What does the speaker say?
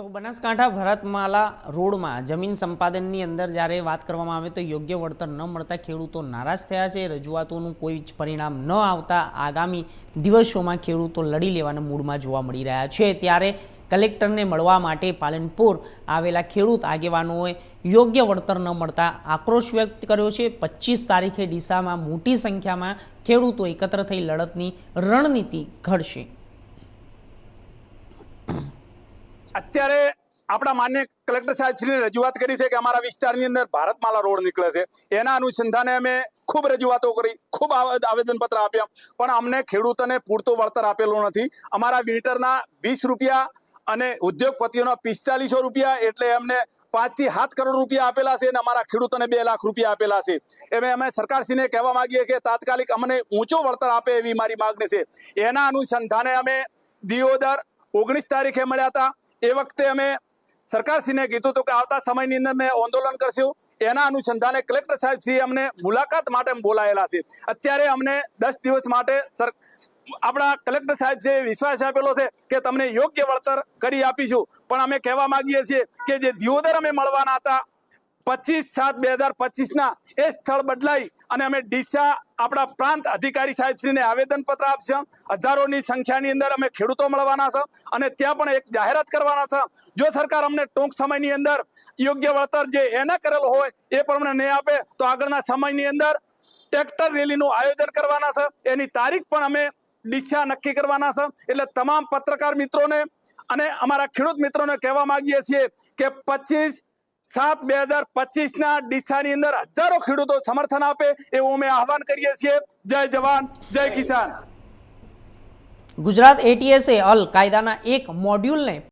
તો બનાસકાંઠા ભરતમાલા રોડમાં જમીન સંપાદનની અંદર જ્યારે વાત કરવામાં આવે તો યોગ્ય વળતર ન મળતા ખેડૂતો નારાજ થયા છે. રજૂઆતોનું કોઈ જ પરિણામ ન આવતા આગામી દિવસોમાં ખેડૂતો લડી લેવાના મૂડમાં જોવા મળી રહ્યા છે. ત્યારે કલેક્ટરને મળવા માટે પાલનપુર આવેલા ખેડૂત આગેવાનોએ યોગ્ય વળતર ન મળતા આક્રોશ વ્યક્ત કર્યો છે. પચીસ તારીખે ડીસામાં મોટી સંખ્યામાં ખેડૂતો એકત્ર થઈ લડતની રણનીતિ ઘડશે. અત્યારે આપણા માન્ય કલેક્ટર સાહેબશ્રીને રજૂઆત કરી છે કે અમારા વિસ્તારની અંદર ભારતમાલા રોડ નીકળે છે. એના અનુસંધાને અમે ખૂબ રજૂઆતો કરી, ખૂબ આવેદનપત્ર આપ્યા. પણ અમને ખેડૂતોને પૂરતું વળતર આપેલું નથી. અમારા વીટરના વીસ રૂપિયા અને ઉદ્યોગપતિઓના પિસ્તાલીસો રૂપિયા એટલે અમને પાંચથી સાત કરોડ રૂપિયા આપેલા છે અને અમારા ખેડૂતોને બે લાખ રૂપિયા આપેલા છે. એમ અમે સરકારશ્રીને કહેવા માંગીએ કે તાત્કાલિક અમને ઊંચો વળતર આપે એવી મારી માગણી છે. એના અનુસંધાને અમે દિયોદર ઓગણીસ તારીખે મળ્યા હતા. એ વખતે અમે સરકારશ્રીને કીધું હતું કે આવતા સમયની અંદર મેં આંદોલન કરશું. એના અનુસંધાને કલેક્ટર સાહેબ શ્રી અમને મુલાકાત માટે બોલાયેલા છે. અત્યારે અમને દસ દિવસ માટે સર, આપણા કલેક્ટર સાહેબ છે વિશ્વાસ આપેલો છે કે તમને યોગ્ય વળતર કરી આપીશું. પણ અમે કહેવા માંગીએ છીએ કે જે દિયોદર અમે મળવાના હતા પચીસ સાત બે હજાર પચીસના એ સ્થળ બદલાઈ અને અમે ડીસા આપણા પ્રાંત અધિકારી સાહેબશ્રીને આવેદનપત્ર આપશે. હજારોની સંખ્યાની અંદર અમે ખેડૂતો મળવાના છે અને ત્યાં પણ એક જાહેરાત કરવાના છે. જો સરકાર અમને ટૂંક સમયની અંદર યોગ્ય વળતર જે એને કરેલો હોય એ પ્રમાણે નહીં આપે, તો આગળના સમયની અંદર ટ્રેક્ટર રેલીનું આયોજન કરવાના છે. એની તારીખ પણ અમે ડીસા નક્કી કરવાના છે. એટલે તમામ પત્રકાર મિત્રોને અને અમારા ખેડૂત મિત્રોને કહેવા માંગીએ છીએ કે પચીસ સાત બે હજાર પચીસના ડીસાની અંદર હજારો ખેડૂતો સમર્થન આપે એવું અમે આહવાન કરીએ છીએ. જય જવાન, જય કિસાન. ગુજરાત એટીએસએ અલ કાયદાના એક મોડ્યુલને